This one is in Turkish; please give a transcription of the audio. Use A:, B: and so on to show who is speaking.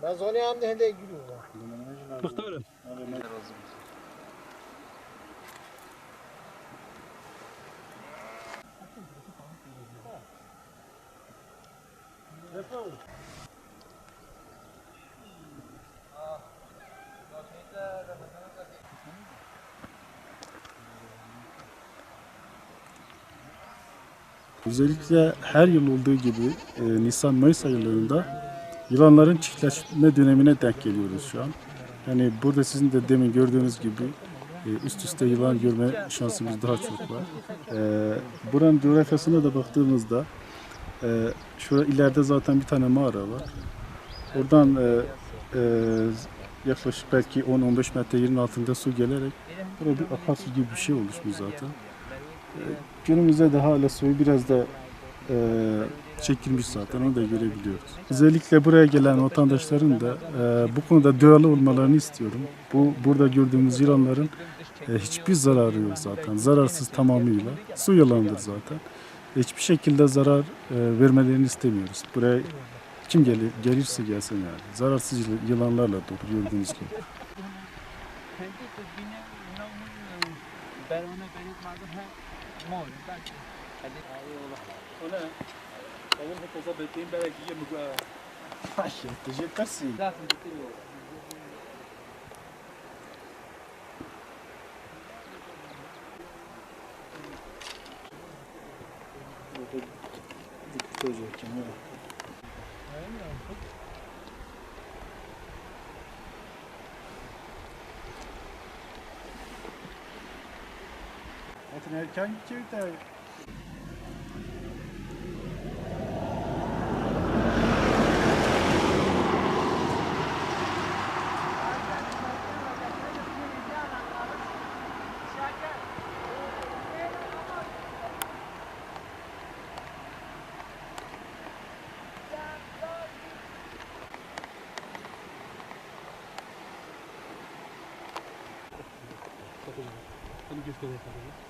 A: На зоне Амдехенде Гюрюва. Мухтарым.
B: Let's go.
C: Özellikle her yıl olduğu gibi e, Nisan-Mayıs aylarında yılanların çiftleşme dönemine denk geliyoruz şu an. Yani burada sizin de demin gördüğünüz gibi e, üst üste yılan görme şansımız daha çok var. E, buranın coğrafyasına da baktığımızda e, şurada ileride zaten bir tane mağara var. Oradan e, e, yaklaşık belki 10-15 metre yerin altında su gelerek burada bir akarsu gibi bir şey oluşmuş zaten. Günümüzde de hala suyu biraz da e, çekilmiş zaten onu da görebiliyoruz. Özellikle buraya gelen vatandaşların da e, bu konuda duyarlı olmalarını istiyorum. Bu burada gördüğümüz yılanların e, hiçbir zararı yok zaten. Zararsız tamamıyla. Su yılanıdır zaten. Hiçbir şekilde zarar e, vermelerini istemiyoruz. Buraya kim gelir, gelirse gelsin yani. Zararsız yılanlarla dolu gördüğünüz gibi.
D: Mano, tá aqui. Cadê? Olha, eu vou pousar bem beleguinha no
B: guarda. Faixa, tem jeito que assim. Dá,
C: tem interior. Depois
D: eu te mando. É, não.
C: Zaten erken gidiyor da
B: Hadi göstereyim sana. Evet,